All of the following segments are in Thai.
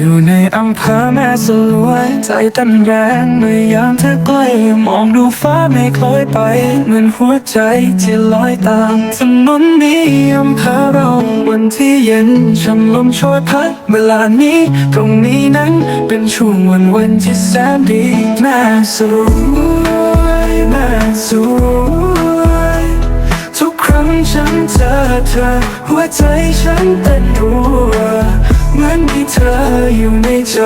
อยู่ในอำเภอแม่สลวย ใจเต้นแรงเมื่อยามเธอใกล้มองดูฟ้าไม่คล้อยไป เหมือนหัวใจที่ลอยตามถนนนี้อำเภอเราวันที่เย็นช่ำลมโชยพัด เวลานี้ตรงนี้นั้นเป็นช่วงวันวันที่แสนดีแม่สวยแม่สวยทุกครั้งฉันเจอเธอ หัวใจฉันเต้นรัว อยู่ในใจ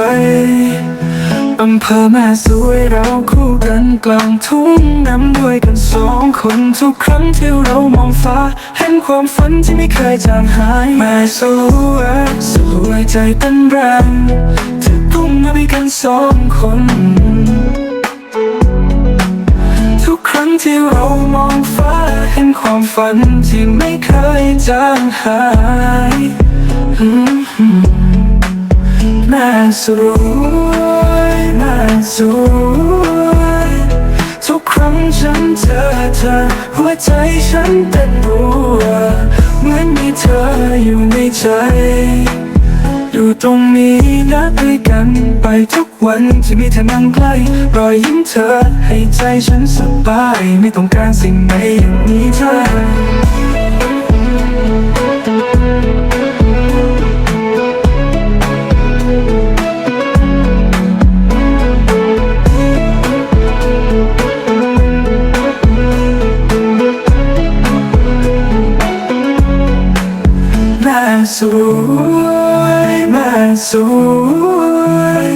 อำเภอแม่สวยเราคู่กันกลางทุ่งน้ำด้วยกันสองคนทุกครั้งที่เรามองฟ้า เห็นความฝันที่ไม่เคยจางหาย แม่สวยสวยใจเต้นแรงที่ทุ่งน้ำด้วยกันสองคน ทุกครั้งที่เรามองฟ้า เห็นความฝันที่ไม่เคยจางหายอืม แม่สวยแม่สวยทุกครั้งฉันเจอเธอ หัวใจฉันเต้นรัวเหมือนมีเธออยู่ในใจอยู่ตรงนี้นะด้วยกันไปทุกวันจะมีเธอนั่งใกล้รอยยิ้มเธอให้ใจฉันสบาย ไม่ต้องการสิ่งใดอย่างนี้เธอ สวยแม่สวย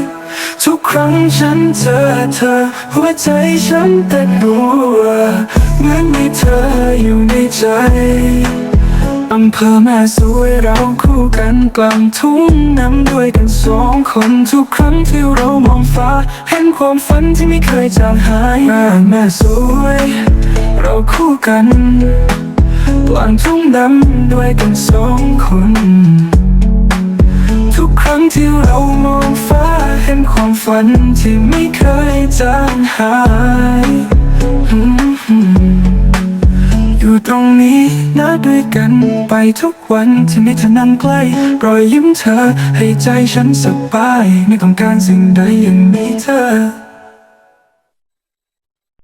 ทุกครั้งฉันเจอเธอ หัวใจฉันเต้นรัวเหมือนมีเธออยู่ในใจอำเภอแม่สวยเราคู่กันกลางทุ่งน้ำด้วยกันสองคนทุกครั้งที่เรามองฟ้า เห็นความฝันที่ไม่เคยจางหายแม่แม่สวย เราคู่กันกลางทุ่งดำด้วยกันสองคน ความฝันที่ไม่เคยจางหายอยู่ตรงนี้นะด้วยกันไปทุกวันที่มีเธอนั่งใกล้รอยยิ้มเธอให้ใจฉันสบาย ไม่ต้องการสิ่งใดย่งมีเธอ